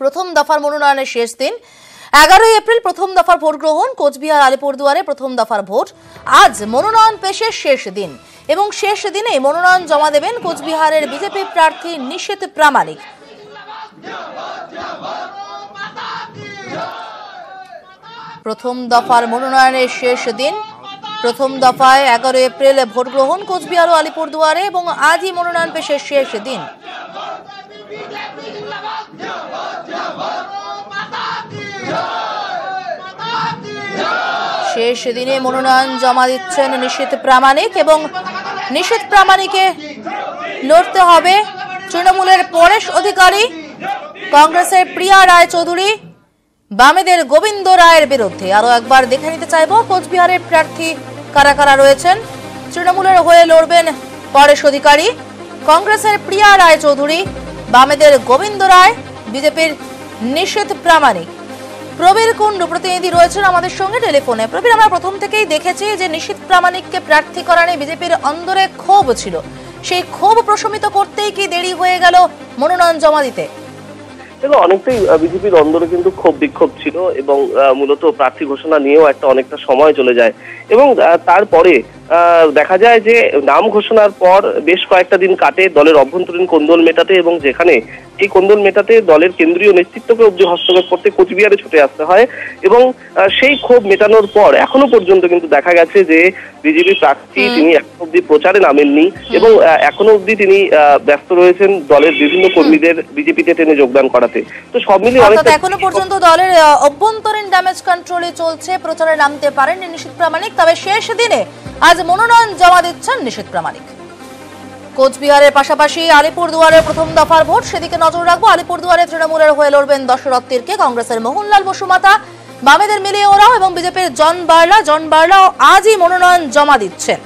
প্রথম দফার মনোনয়নের শেষ দিন। এগারোই এপ্রিল প্রথম দফার ভোট গ্রহণ, কোচবিহার, আলিপুরদুয়ারে প্রথম দফার ভোট। আজ মনোনয়ন পেশের শেষ দিন এবং শেষ দিনে মনোনয়ন জমা দেবেন কোচবিহারের বিজেপি প্রার্থী নিশীত প্রামাণিক। প্রথম দফার মনোনয়নের শেষ দিন। প্রথম দফায় এগারো এপ্রিল ভোট গ্রহণ কোচবিহার ও আলিপুরদুয়ারে এবং আজই মনোনয়ন পেশের শেষ দিন। শেষ দিনে মনোনয়ন জমা দিচ্ছেন নিশীত প্রামাণিক এবং নিশীত প্রামাণিকে লড়তে হবে। তৃণমূলের পরেশ অধিকারী, কংগ্রেসের প্রিয়া রায় চৌধুরী বামেদের গোবিন্দ রায়ের বিরুদ্ধে। আরও একবার দেখে নিতে চাইব, কোচবিহারের প্রার্থী কারা কারা রয়েছেন? তৃণমূলের হয়ে লড়বেন পরেশ অধিকারী, কংগ্রেসের প্রিয়া রায় চৌধুরী বামেদের গোবিন্দ রায়, বিজেপির নিষেধ প্রামাণিক। প্রবীর কুণ্ড প্রতিনিধি রয়েছেন আমাদের সঙ্গে টেলিফোনে। প্রবীর, আমরা প্রথম থেকেই দেখেছি যে নিশীত প্রামাণিককে প্রার্থী করা নিয়ে বিজেপির অন্দরে ক্ষোভ ছিল। সেই ক্ষোভ প্রশমিত করতেই কি দেরি হয়ে গেল মনোনয়ন জমা দিতে? দেখো, অনেকটাই বিজেপির অন্দরে কিন্তু ক্ষোভ বিক্ষোভ ছিল এবং মূলত প্রার্থী ঘোষণা নিয়েও একটা অনেকটা সময় চলে যায়। এবং তারপরে দেখা যায় যে নাম ঘোষণার পর বেশ কয়েকটা দিন কাটে দলের অভ্যন্তরীণ কোন্দল মেটাতে এবং যেখানে এই কোন্দল মেটাতে দলের কেন্দ্রীয় নেতৃত্বকে অব্দি হস্তক্ষেপ করতে কোচবিহারে ছুটে আসতে হয় এবং সেই ক্ষোভ মেটানোর পর এখনও পর্যন্ত কিন্তু দেখা গেছে যে বিজেপি প্রার্থী তিনি এখনও অব্দি প্রচারে নামেননি এবং এখনও অব্দি তিনি আহ, ব্যস্ত রয়েছেন দলের বিভিন্ন কর্মীদের বিজেপিতে টেনে যোগদান করাতে। তো সব মিলিয়ে অনেকটা এখনও পর্যন্ত দলের অভ্যন্তরীণ ড্যামেজ কন্ট্রোলে চলছে প্রচারে নামতে পারেন নিশীত প্রামাণিক তবে শেষ দিনে আজ মনোনয়ন জমা দিচ্ছেন নিশীত প্রামাণিক। কোচবিহারের পাশাপাশি আলিপুরদুয়ারের প্রথম দফার ভোট, সেদিকে নজর রাখব। আলিপুরদুয়ারে তৃণমূলের হয়ে লড়বেন দশরথ তীরকে, কংগ্রেসের মোহনলাল বসুমাতা বামেদের মিলিয়ে ওরাও এবং বিজেপির জন বার্লা। জন বার্লাও আজই মনোনয়ন জমা দিচ্ছেন।